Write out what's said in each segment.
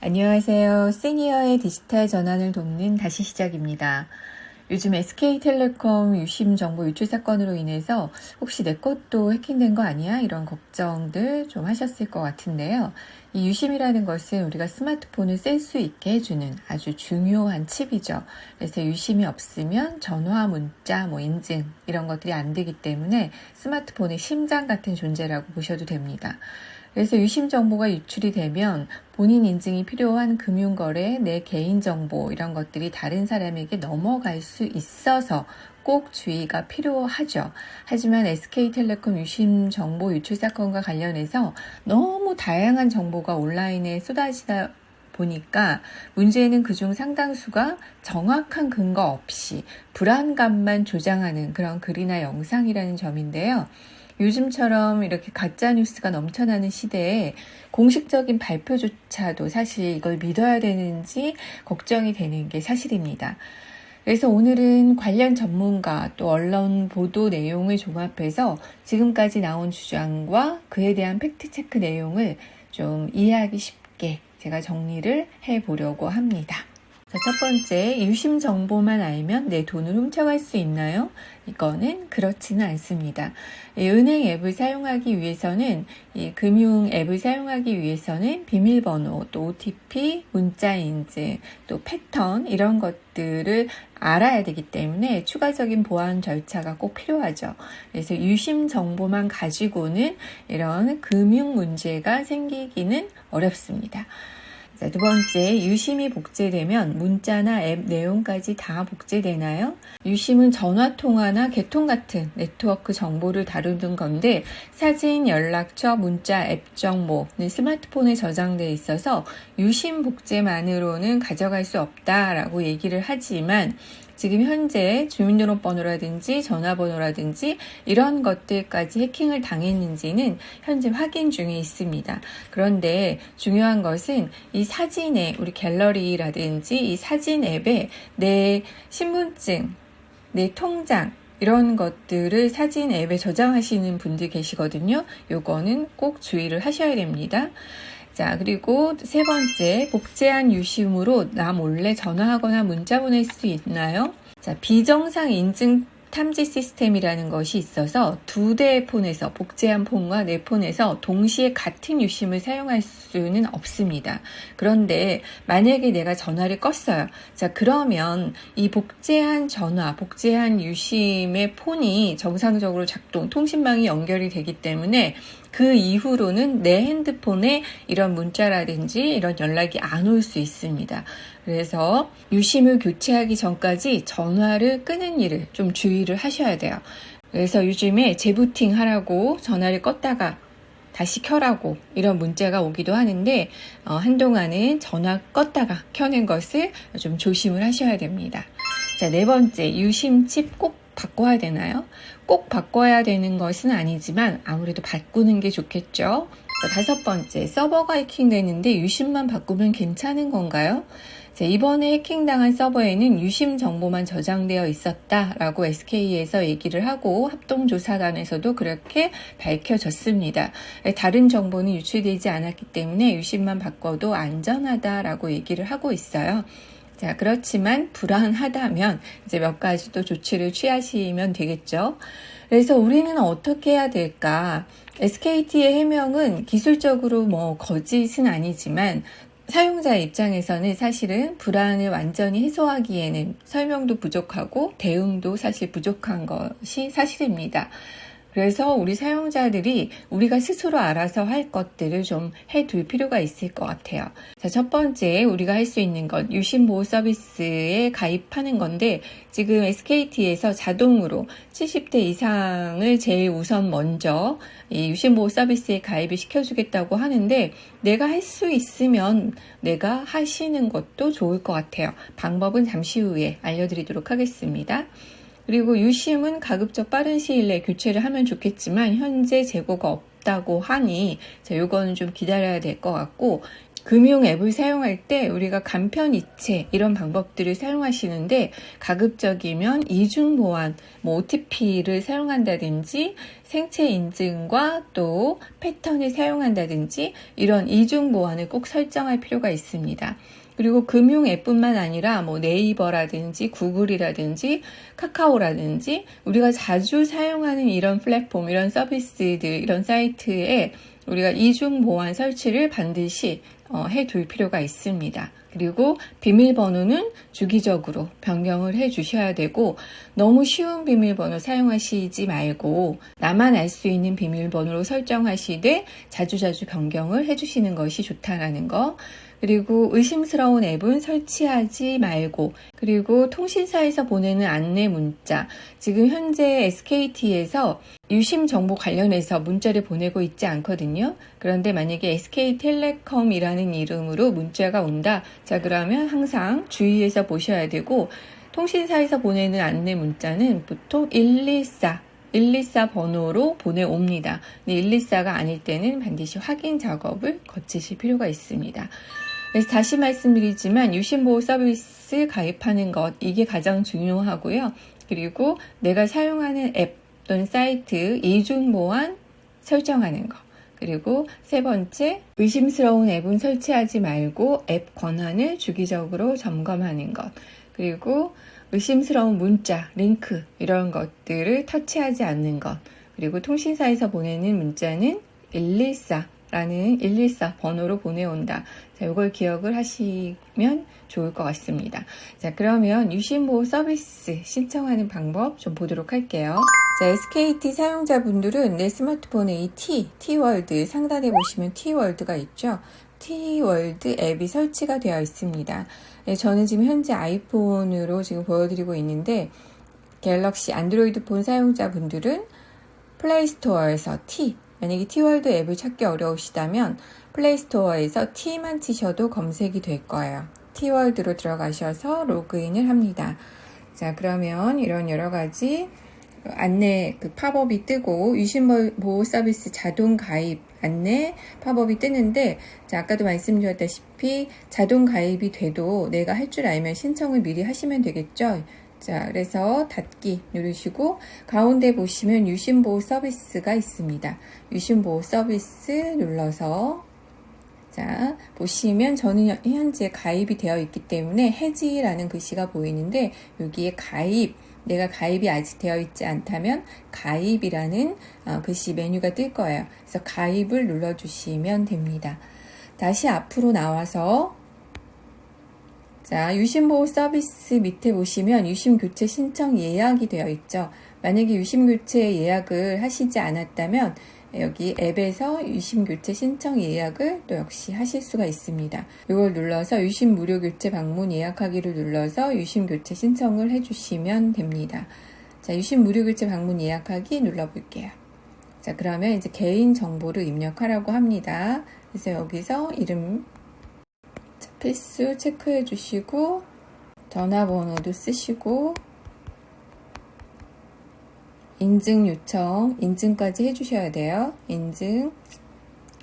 안녕하세요. 시니어의 디지털 전환을 돕는 다시 시작입니다. 요즘 SK텔레콤 유심 정보 유출 사건으로 인해서 혹시 내 것도 해킹된 거 아니야? 이런 걱정들 좀 하셨을 것 같은데요. 이 유심이라는 것은 우리가 스마트폰을 쓸 수 있게 해주는 아주 중요한 칩이죠. 그래서 유심이 없으면 전화, 문자, 뭐 인증 이런 것들이 안 되기 때문에 스마트폰의 심장 같은 존재라고 보셔도 됩니다. 그래서 유심 정보가 유출이 되면 본인 인증이 필요한 금융거래, 내 개인정보 이런 것들이 다른 사람에게 넘어갈 수 있어서 꼭 주의가 필요하죠. 하지만 SK텔레콤 유심 정보 유출 사건과 관련해서 너무 다양한 정보가 온라인에 쏟아지다 보니까 문제는 그중 상당수가 정확한 근거 없이 불안감만 조장하는 그런 글이나 영상이라는 점인데요. 요즘처럼 이렇게 가짜 뉴스가 넘쳐나는 시대에 공식적인 발표조차도 사실 이걸 믿어야 되는지 걱정이 되는 게 사실입니다. 그래서 오늘은 관련 전문가 또 언론 보도 내용을 종합해서 지금까지 나온 주장과 그에 대한 팩트체크 내용을 좀 이해하기 쉽게 제가 정리를 해 보려고 합니다. 자, 첫 번째, 유심 정보만 알면 내 돈을 훔쳐갈 수 있나요? 이거는 그렇지는 않습니다. 이 은행 앱을 사용하기 위해서는, 이 금융 앱을 사용하기 위해서는 비밀번호, 또 OTP, 문자 인증, 또 패턴, 이런 것들을 알아야 되기 때문에 추가적인 보안 절차가 꼭 필요하죠. 그래서 유심 정보만 가지고는 이런 금융 문제가 생기기는 어렵습니다. 자, 두 번째, 유심이 복제되면 문자나 앱 내용까지 다 복제되나요? 유심은 전화통화나 개통 같은 네트워크 정보를 다루는 건데 사진, 연락처, 문자, 앱 정보는 스마트폰에 저장돼 있어서 유심 복제만으로는 가져갈 수 없다라고 얘기를 하지만 지금 현재 주민등록번호라든지 전화번호라든지 이런 것들까지 해킹을 당했는지는 현재 확인 중에 있습니다. 그런데 중요한 것은 이 사진에 우리 갤러리라든지 이 사진 앱에 내 신분증, 내 통장, 이런 것들을 사진 앱에 저장하시는 분들 계시거든요. 요거는 꼭 주의를 하셔야 됩니다. 자, 그리고 세 번째, 복제한 유심으로 나 몰래 전화하거나 문자 보낼 수 있나요? 자, 비정상 인증 탐지 시스템이라는 것이 있어서 두 대의 폰에서 복제한 폰과 내 폰에서 동시에 같은 유심을 사용할 수는 없습니다. 그런데 만약에 내가 전화를 껐어요. 자, 그러면 이 복제한 전화, 복제한 유심의 폰이 정상적으로 작동, 통신망이 연결이 되기 때문에 그 이후로는 내 핸드폰에 이런 문자라든지 이런 연락이 안 올 수 있습니다. 그래서 유심을 교체하기 전까지 전화를 끄는 일을 좀 주의를 하셔야 돼요. 그래서 요즘에 재부팅 하라고 전화를 껐다가 다시 켜라고 이런 문자가 오기도 하는데 어, 한동안은 전화 껐다가 켜는 것을 좀 조심을 하셔야 됩니다. 자, 네 번째 유심칩 꼭 바꿔야 되나요? 꼭 바꿔야 되는 것은 아니지만 아무래도 바꾸는 게 좋겠죠. 자, 다섯 번째 서버가 해킹되는데 유심만 바꾸면 괜찮은 건가요? 자, 이번에 해킹당한 서버에는 유심 정보만 저장되어 있었다라고 SK에서 얘기를 하고 합동조사단에서도 그렇게 밝혀졌습니다. 다른 정보는 유출되지 않았기 때문에 유심만 바꿔도 안전하다라고 얘기를 하고 있어요. 자, 그렇지만 불안하다면 이제 몇 가지 또 조치를 취하시면 되겠죠. 그래서 우리는 어떻게 해야 될까? SKT의 해명은 기술적으로 뭐 거짓은 아니지만 사용자 입장에서는 사실은 불안을 완전히 해소하기에는 설명도 부족하고 대응도 사실 부족한 것이 사실입니다. 그래서 우리 사용자들이 우리가 스스로 알아서 할 것들을 좀 해둘 필요가 있을 것 같아요. 자, 첫 번째 우리가 할 수 있는 것 유심보호 서비스에 가입하는 건데 지금 SKT에서 자동으로 70대 이상을 제일 우선 먼저 이 유심보호 서비스에 가입을 시켜주겠다고 하는데 내가 할 수 있으면 내가 하시는 것도 좋을 것 같아요. 방법은 잠시 후에 알려드리도록 하겠습니다. 그리고 유심은 가급적 빠른 시일 내에 교체를 하면 좋겠지만 현재 재고가 없다고 하니 자, 요거는 좀 기다려야 될 것 같고 금융 앱을 사용할 때 우리가 간편 이체 이런 방법들을 사용하시는데 가급적이면 이중 보안, 뭐 OTP를 사용한다든지 생체 인증과 또 패턴을 사용한다든지 이런 이중 보안을 꼭 설정할 필요가 있습니다. 그리고 금융 앱뿐만 아니라 뭐 네이버라든지 구글이라든지 카카오라든지 우리가 자주 사용하는 이런 플랫폼, 이런 서비스들, 이런 사이트에 우리가 이중 보안 설치를 반드시 어, 해둘 필요가 있습니다. 그리고 비밀번호는 주기적으로 변경을 해 주셔야 되고 너무 쉬운 비밀번호 사용하시지 말고 나만 알 수 있는 비밀번호로 설정하시되 자주자주 변경을 해 주시는 것이 좋다라는 거. 그리고 의심스러운 앱은 설치하지 말고 그리고 통신사에서 보내는 안내 문자 지금 현재 SKT에서 유심 정보 관련해서 문자를 보내고 있지 않거든요. 그런데 만약에 SK텔레콤이라는 이름으로 문자가 온다. 자, 그러면 항상 주의해서 보셔야 되고 통신사에서 보내는 안내 문자는 보통 114 124 번호로 보내옵니다. 근데 124가 아닐 때는 반드시 확인 작업을 거치실 필요가 있습니다. 그래서 다시 말씀드리지만 유심보호 서비스 가입하는 것 이게 가장 중요하고요. 그리고 내가 사용하는 앱 또는 사이트 이중 보안 설정하는 것. 그리고 세 번째, 의심스러운 앱은 설치하지 말고 앱 권한을 주기적으로 점검하는 것. 그리고 의심스러운 문자, 링크, 이런 것들을 터치하지 않는 것. 그리고 통신사에서 보내는 문자는 114 라는 114 번호로 보내온다. 자, 이걸 기억을 하시면 좋을 것 같습니다. 자, 그러면 유심보호 서비스 신청하는 방법 좀 보도록 할게요. 자, SKT 사용자분들은 내 스마트폰에 이 T, T월드 상단에 보시면 T월드가 있죠. T월드 앱이 설치가 되어 있습니다. 네, 저는 지금 현재 아이폰으로 지금 보여드리고 있는데 갤럭시 안드로이드 폰 사용자분들은 플레이스토어에서 T, 만약에 T월드 앱을 찾기 어려우시다면 플레이스토어에서 T만 치셔도 검색이 될 거예요. T월드로 들어가셔서 로그인을 합니다. 자, 그러면 이런 여러 가지 안내 그 팝업이 뜨고 유심보호 서비스 자동 가입 안내 팝업이 뜨는데 자, 아까도 말씀드렸다시피 자동 가입이 돼도 내가 할 줄 알면 신청을 미리 하시면 되겠죠. 자, 그래서 닫기 누르시고 가운데 보시면 유심보호 서비스가 있습니다. 유심보호 서비스 눌러서 자, 보시면 저는 현재 가입이 되어 있기 때문에 해지라는 글씨가 보이는데 여기에 가입 내가 가입이 아직 되어 있지 않다면 가입이라는 어, 글씨 메뉴가 뜰 거예요. 그래서 가입을 눌러주시면 됩니다. 다시 앞으로 나와서 자, 유심보호 서비스 밑에 보시면 유심 교체 신청 예약이 되어 있죠. 만약에 유심 교체 예약을 하시지 않았다면 여기 앱에서 유심 교체 신청 예약을 또 역시 하실 수가 있습니다. 이걸 눌러서 유심 무료 교체 방문 예약하기를 눌러서 유심 교체 신청을 해주시면 됩니다. 자, 유심 무료 교체 방문 예약하기 눌러볼게요. 자, 그러면 이제 개인 정보를 입력하라고 합니다. 그래서 여기서 이름 자, 필수 체크해 주시고 전화번호도 쓰시고 인증 요청, 인증까지 해주셔야 돼요. 인증.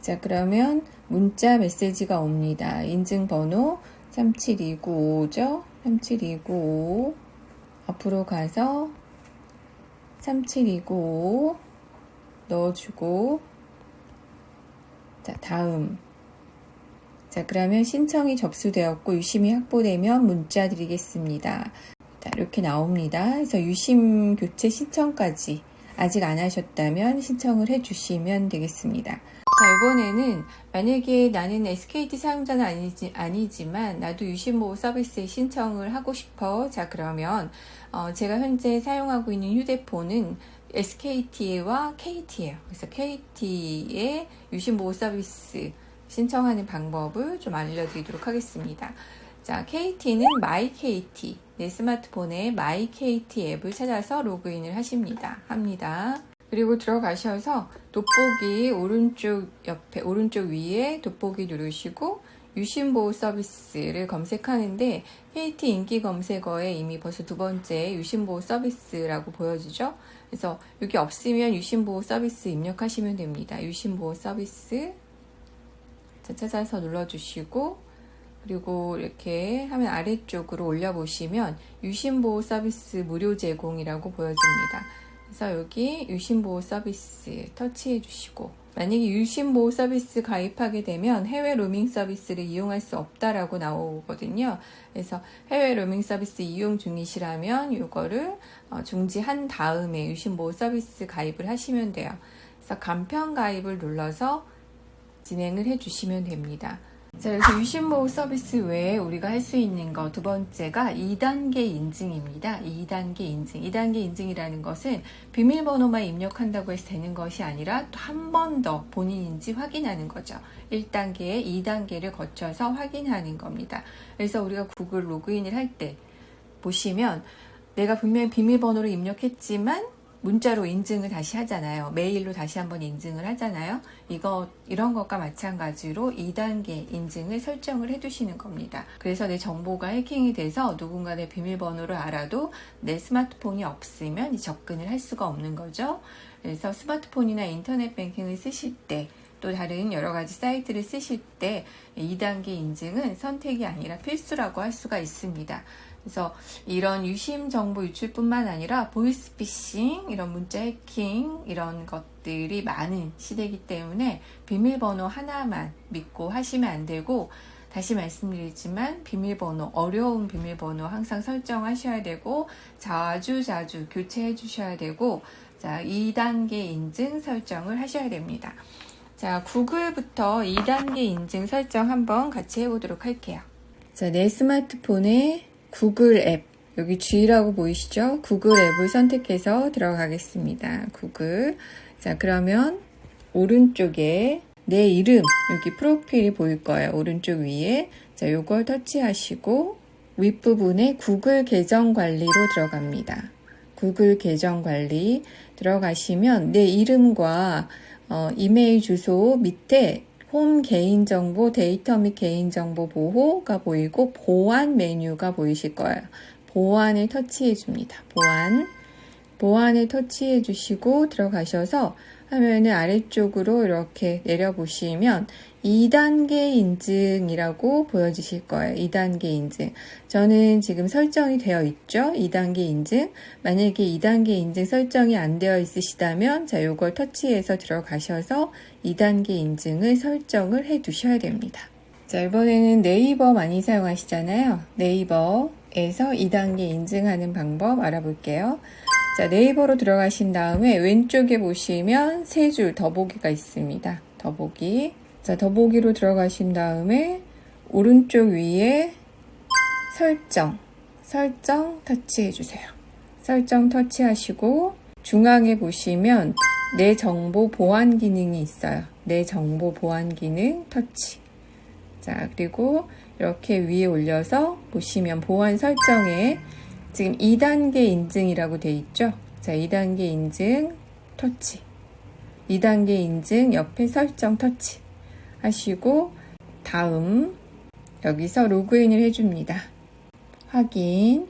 자, 그러면 문자 메시지가 옵니다. 인증 번호 37295죠? 37295. 앞으로 가서 37295 넣어주고, 자, 다음. 자, 그러면 신청이 접수되었고 유심이 확보되면 문자 드리겠습니다. 자, 이렇게 나옵니다. 그래서 유심 교체 신청까지 아직 안 하셨다면 신청을 해 주시면 되겠습니다. 자, 이번에는 만약에 나는 SKT 사용자는 아니지, 아니지만 나도 유심보호 서비스에 신청을 하고 싶어. 자, 그러면 어, 제가 현재 사용하고 있는 휴대폰은 SKT와 KT예요. 그래서 KT의 유심보호 서비스 신청하는 방법을 좀 알려드리도록 하겠습니다. 자, KT는 마이KT. 내 스마트폰에 마이KT 앱을 찾아서 로그인을 하십니다. 합니다. 그리고 들어가셔서 돋보기 오른쪽 옆에, 오른쪽 위에 돋보기 누르시고 유심보호 서비스를 검색하는데 KT 인기 검색어에 이미 벌써 두 번째 유심보호 서비스라고 보여지죠? 그래서 여기 없으면 유심보호 서비스 입력하시면 됩니다. 유심보호 서비스 자, 찾아서 눌러주시고 그리고 이렇게 하면 아래쪽으로 올려보시면 유심보호 서비스 무료 제공이라고 보여집니다. 그래서 여기 유심보호 서비스 터치해 주시고 만약에 유심보호 서비스 가입하게 되면 해외 로밍 서비스를 이용할 수 없다라고 나오거든요. 그래서 해외 로밍 서비스 이용 중이시라면 이거를 어, 중지한 다음에 유심보호 서비스 가입을 하시면 돼요. 그래서 간편 가입을 눌러서 진행을 해 주시면 됩니다. 자, 그래서 유심보호 서비스 외에 우리가 할 수 있는 거 두 번째가 2단계 인증입니다. 2단계 인증. 2단계 인증이라는 것은 비밀번호만 입력한다고 해서 되는 것이 아니라 또 한 번 더 본인인지 확인하는 거죠. 1단계에 2단계를 거쳐서 확인하는 겁니다. 그래서 우리가 구글 로그인을 할 때 보시면 내가 분명히 비밀번호를 입력했지만 문자로 인증을 다시 하잖아요. 메일로 다시 한번 인증을 하잖아요. 이거, 이런 것과 마찬가지로 2단계 인증을 설정을 해 두시는 겁니다. 그래서 내 정보가 해킹이 돼서 누군가 내 비밀번호를 알아도 내 스마트폰이 없으면 이 접근을 할 수가 없는 거죠. 그래서 스마트폰이나 인터넷 뱅킹을 쓰실 때 또 다른 여러 가지 사이트를 쓰실 때 2단계 인증은 선택이 아니라 필수라고 할 수가 있습니다. 그래서 이런 유심 정보 유출뿐만 아니라 보이스피싱, 이런 문자 해킹 이런 것들이 많은 시대이기 때문에 비밀번호 하나만 믿고 하시면 안 되고 다시 말씀드리지만 비밀번호 어려운 비밀번호 항상 설정하셔야 되고 자주 자주 교체해 주셔야 되고 자 2단계 인증 설정을 하셔야 됩니다. 자 구글부터 2단계 인증 설정 한번 같이 해보도록 할게요. 자 내 스마트폰에 구글 앱 여기 G라고 보이시죠? 구글 앱을 선택해서 들어가겠습니다. 구글 자 그러면 오른쪽에 내 이름 여기 프로필이 보일 거예요. 오른쪽 위에 자 요걸 터치하시고 윗부분에 구글 계정 관리로 들어갑니다. 구글 계정 관리 들어가시면 내 이름과 어, 이메일 주소 밑에 홈 개인정보 데이터 및 개인정보 보호가 보이고 보안 메뉴가 보이실 거예요. 보안을 터치해 줍니다. 보안. 보안을 터치해 주시고 들어가셔서 화면을 아래쪽으로 이렇게 내려보시면 2단계 인증이라고 보여지실 거예요. 2단계 인증. 저는 지금 설정이 되어 있죠. 2단계 인증. 만약에 2단계 인증 설정이 안 되어 있으시다면 자, 요걸 터치해서 들어가셔서 2단계 인증을 설정을 해 두셔야 됩니다. 자, 이번에는 네이버 많이 사용하시잖아요. 네이버에서 2단계 인증하는 방법 알아볼게요. 자, 네이버로 들어가신 다음에 왼쪽에 보시면 세 줄 더보기가 있습니다. 더보기. 자, 더보기로 들어가신 다음에 오른쪽 위에 설정, 설정 터치해 주세요. 설정 터치하시고 중앙에 보시면 내 정보 보안 기능이 있어요. 내 정보 보안 기능 터치. 자, 그리고 이렇게 위에 올려서 보시면 보안 설정에 지금 2단계 인증이라고 돼 있죠? 자, 2단계 인증 터치. 2단계 인증 옆에 설정 터치 하시고 다음 여기서 로그인을 해줍니다. 확인.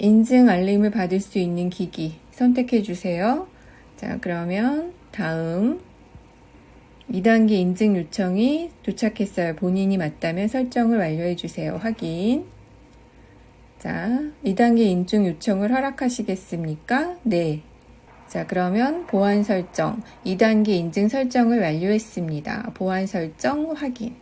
인증 알림을 받을 수 있는 기기 선택해 주세요. 자, 그러면 다음 2단계 인증 요청이 도착했어요. 본인이 맞다면 설정을 완료해 주세요. 확인. 자, 2단계 인증 요청을 허락하시겠습니까? 네. 자, 그러면 보안 설정, 2단계 인증 설정을 완료했습니다. 보안 설정 확인.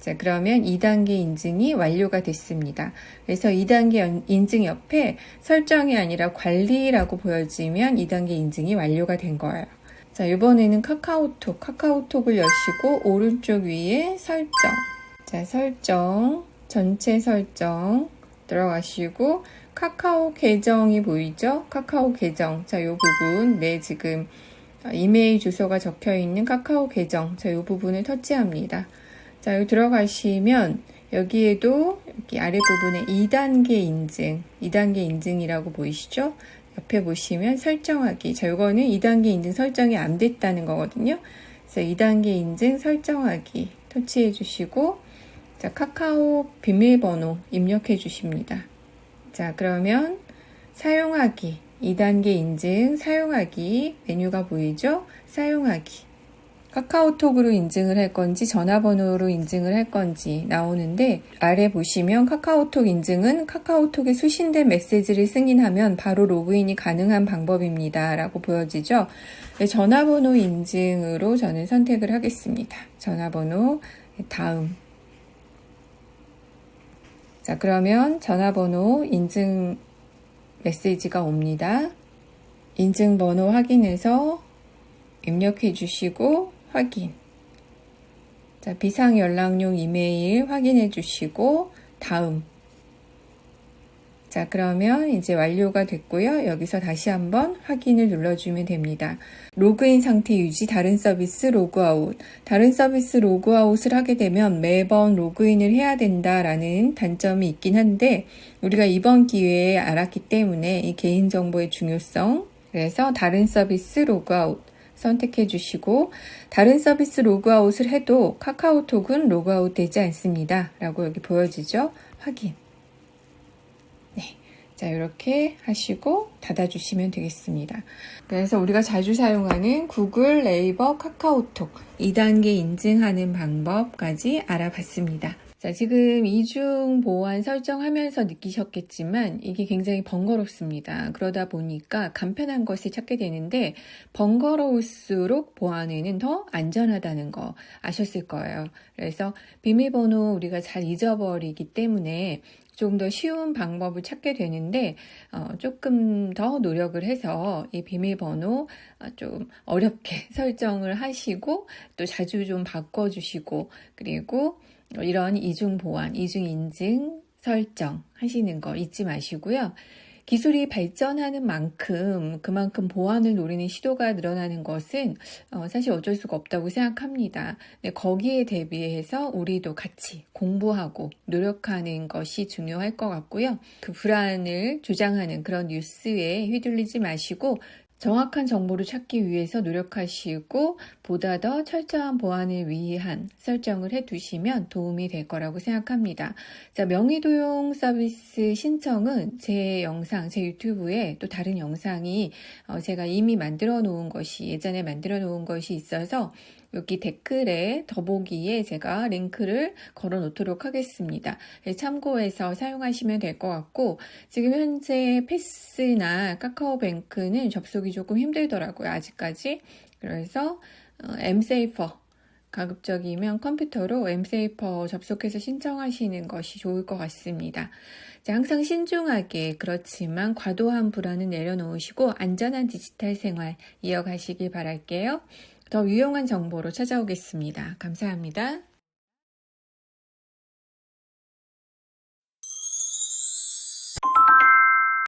자, 그러면 2단계 인증이 완료가 됐습니다. 그래서 2단계 인증 옆에 설정이 아니라 관리라고 보여지면 2단계 인증이 완료가 된 거예요. 자, 이번에는 카카오톡, 카카오톡을 여시고 오른쪽 위에 설정. 자, 설정. 전체 설정 들어가시고 카카오 계정이 보이죠? 카카오 계정. 자, 요 부분 내 지금 이메일 주소가 적혀 있는 카카오 계정. 자, 요 부분을 터치합니다. 자, 여기 들어가시면 여기에도 여기 아랫부분에 2단계 인증, 2단계 인증이라고 보이시죠? 옆에 보시면 설정하기. 자, 요거는 2단계 인증 설정이 안 됐다는 거거든요. 그래서 2단계 인증 설정하기 터치해 주시고 자, 카카오 비밀번호 입력해 주십니다. 자, 그러면 사용하기 2단계 인증 사용하기 메뉴가 보이죠? 사용하기 카카오톡으로 인증을 할 건지 전화번호로 인증을 할 건지 나오는데 아래 보시면 카카오톡 인증은 카카오톡에 수신된 메시지를 승인하면 바로 로그인이 가능한 방법입니다. 라고 보여지죠. 네, 전화번호 인증으로 저는 선택을 하겠습니다. 전화번호 다음 자 그러면 전화번호 인증 메시지가 옵니다. 인증번호 확인해서 입력해 주시고 확인. 자, 비상 연락용 이메일 확인해 주시고 다음. 자, 그러면 이제 완료가 됐고요. 여기서 다시 한번 확인을 눌러주면 됩니다. 로그인 상태 유지 다른 서비스 로그아웃. 다른 서비스 로그아웃을 하게 되면 매번 로그인을 해야 된다라는 단점이 있긴 한데 우리가 이번 기회에 알았기 때문에 이 개인정보의 중요성. 그래서 다른 서비스 로그아웃. 선택해 주시고 다른 서비스 로그아웃을 해도 카카오톡은 로그아웃 되지 않습니다. 라고 여기 보여지죠? 확인. 네. 자, 이렇게 하시고 닫아주시면 되겠습니다. 그래서 우리가 자주 사용하는 구글, 네이버, 카카오톡 2단계 인증하는 방법까지 알아봤습니다. 자, 지금 이중 보안 설정하면서 느끼셨겠지만 이게 굉장히 번거롭습니다. 그러다 보니까 간편한 것을 찾게 되는데 번거로울수록 보안에는 더 안전하다는 거 아셨을 거예요. 그래서 비밀번호 우리가 잘 잊어버리기 때문에 조금 더 쉬운 방법을 찾게 되는데 어, 조금 더 노력을 해서 이 비밀번호 어, 좀 어렵게 설정을 하시고 또 자주 좀 바꿔주시고 그리고 이런 이중 보안, 이중 인증 설정 하시는 거 잊지 마시고요. 기술이 발전하는 만큼 그만큼 보안을 노리는 시도가 늘어나는 것은 어, 사실 어쩔 수가 없다고 생각합니다. 네, 거기에 대비해서 우리도 같이 공부하고 노력하는 것이 중요할 것 같고요. 그 불안을 조장하는 그런 뉴스에 휘둘리지 마시고 정확한 정보를 찾기 위해서 노력하시고 보다 더 철저한 보안을 위한 설정을 해 두시면 도움이 될 거라고 생각합니다. 자, 명의 도용 서비스 신청은 제 영상, 제 유튜브에 또 다른 영상이 어, 제가 이미 만들어 놓은 것이 예전에 만들어 놓은 것이 있어서 여기 댓글에 더보기에 제가 링크를 걸어 놓도록 하겠습니다. 네, 참고해서 사용하시면 될 것 같고 지금 현재 패스나 카카오뱅크는 접속이 조금 힘들더라고요. 아직까지. 그래서 엠세이퍼 가급적이면 컴퓨터로 엠세이퍼 접속해서 신청하시는 것이 좋을 것 같습니다. 자, 항상 신중하게 그렇지만 과도한 불안은 내려놓으시고 안전한 디지털 생활 이어가시길 바랄게요. 더 유용한 정보로 찾아오겠습니다. 감사합니다.